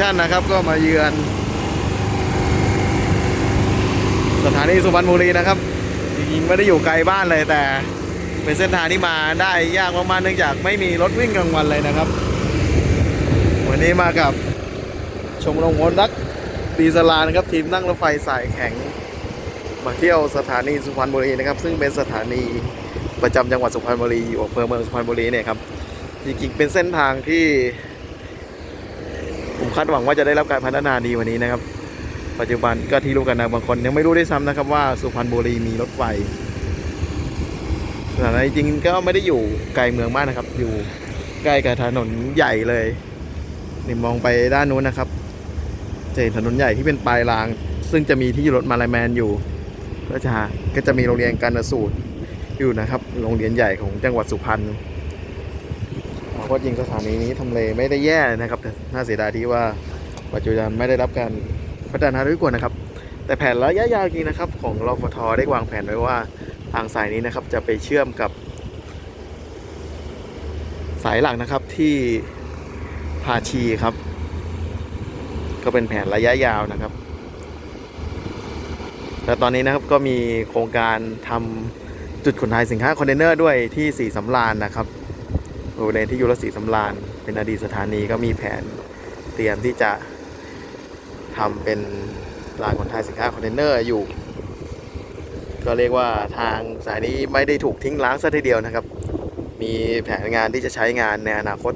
ชั่นนะครับก็มาเยือน สถานีสุพรรณบุรีนะครับจริงๆไม่ได้อยู่ไกลบ้านเลยแต่ เป็นเส้นทางที่มาได้ยากมากๆเนื่องจากไม่มีรถวิ่งกลางวันเลยนะครับ วันนี้มากับชมรมคนรักปีสลานะครับทีมนั่งรถไฟสายแข็ง มาเที่ยวสถานีสุพรรณบุรีนะครับ ซึ่งเป็นสถานีประจำจังหวัดสุพรรณบุรีอยู่อำเภอเมืองสุพรรณบุรีเนี่ยครับจริงๆเป็นเส้นทางที่ คาดหวังว่าจะได้รับการพัฒนาดีวันนี้นะครับ ปัจจุบันก็ที่รู้กันนะบางคนยังไม่รู้ด้วยซ้ำนะครับว่าสุพรรณบุรีมีรถไฟสถานีจริงก็ไม่ได้อยู่ไกลเมืองมากนะครับ อยู่ใกล้กับถนนใหญ่เลยนี่มองไปด้านนู้นนะครับจะเห็นถนนใหญ่ที่เป็นปลายราง ซึ่งจะมีที่รถมาลายแมนอยู่ก็จะก็จะมีโรงเรียนการสูตรอยู่นะครับ โรงเรียนใหญ่ของจังหวัดสุพรรณ เพราะยิงสถานีนี้ทำเลไม่ได้แย่นะครับแต่น่าเสียดายที่ว่าปัจจุบันไม่ได้รับการพัฒนาด้วยกว่านะครับ แต่แผนระยะยาวจริงนะครับ ของรฟทได้วางแผนไว้ว่าทางสายนี้นะครับจะไปเชื่อมกับ สายหลักนะครับที่พาชีครับ ก็เป็นแผนระยะยาวนะครับและตอนนี้นะครับก็มีโครงการทำจุดขนถ่ายสินค้าคอนเทนเนอร์ด้วยที่สีสำรานนะครับ บริเวณที่ยุรศรีสำรานเป็นอดีตสถานีก็มีแผนเตรียมที่จะทำเป็นรางขนถ่ายสินค้าคอนเทนเนอร์อยู่ ก็เรียกว่าทางสายนี้ไม่ได้ถูกทิ้งร้างซะทีเดียวนะครับ มีแผนงานที่จะใช้งานในอนาคต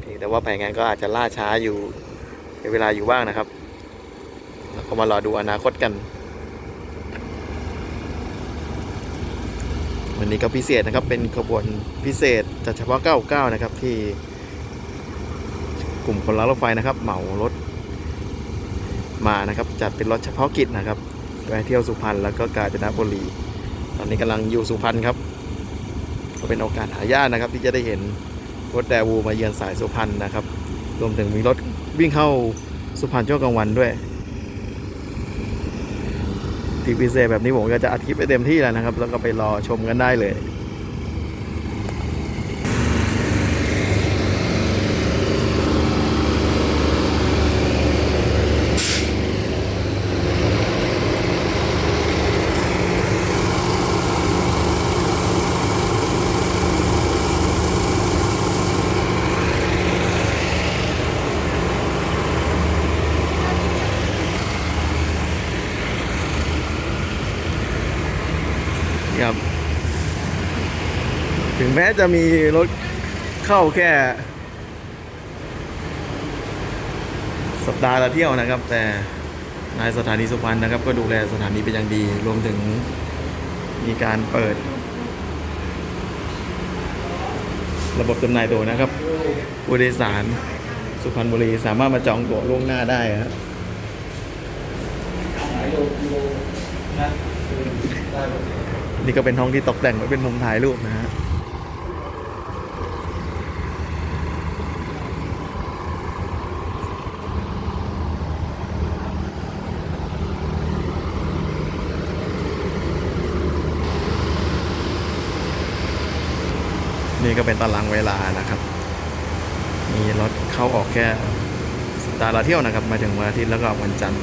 เพียงแต่ว่าแผนงานก็อาจจะล่าช้าอยู่ในเวลาอยู่บ้างนะครับแล้วก็มารอดูอนาคตกัน วันนี้ก็พิเศษนะครับ เป็นขบวนพิเศษจัดเฉพาะ 99 นะครับ ที่กลุ่มคนรักรถไฟนะครับ เหมารถมานะครับ จัดเป็นรถเฉพาะกิจนะครับไปเที่ยวสุพรรณแล้วก็กาญจนบุรี ตอนนี้กำลังอยู่สุพรรณครับ ก็เป็นโอกาสหายากนะครับ ที่จะได้เห็นรถแดวูมาเยือนสายสุพรรณนะครับ รวมถึงมีรถวิ่งเข้าสุพรรณช่วงกลางวันด้วย ทีพิเศษแบบนี้ผมก็จะอัดคลิปไปเต็มที่แล้วนะครับ แล้วก็ไปรอชมกันได้เลย ครับ ถึงแม้จะมีรถเข้าแค่ สัปดาห์ละเที่ยวนะครับ แต่นายสถานีสุพรรณนะครับ ก็ดูแลสถานีเป็นอย่างดี รวมถึงมีการเปิด ระบบจำหน่ายตั๋วนะครับผู้โดยสารสุพรรณบุรีสามารถมาจองตั๋วล่วงหน้าได้ครับนี่ก็เป็นห้องที่ตกแต่งไว้เป็นมุมถ่ายรูปนะฮะ นี่ก็เป็นตารางเวลานะครับ มีรถเข้าออกแค่สัปดาห์ละเที่ยวนะครับ มาถึงวันอาทิตย์แล้วก็วันจันทร์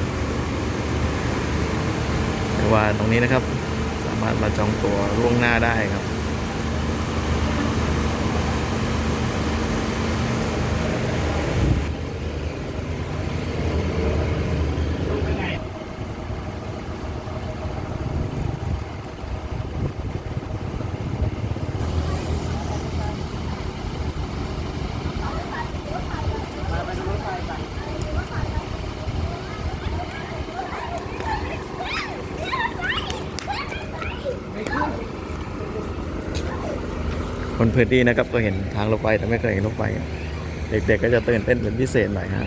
แต่ว่าตรงนี้นะครับ สามารถมาจองตั๋วล่วงหน้าได้ครับ คนพื้นที่นะครับก็เห็นทางรถไฟแต่ไม่เคยเห็นรถไฟเด็กๆก็จะตื่นเต้นเป็นพิเศษหน่อยครั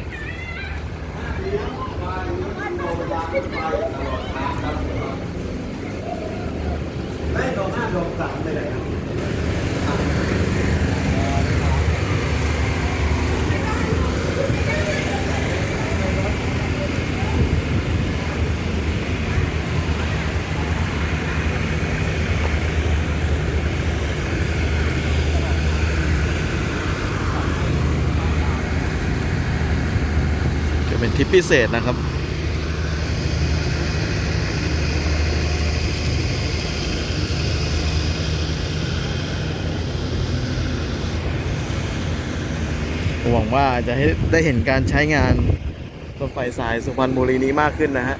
ได้ดอกห้าดอกสามเลยครับ เป็นทริปพิเศษนะครับ หวังว่าจะให้ได้เห็นการใช้งานรถไฟสายสุพรรณบุรีนี้มากขึ้นนะฮะ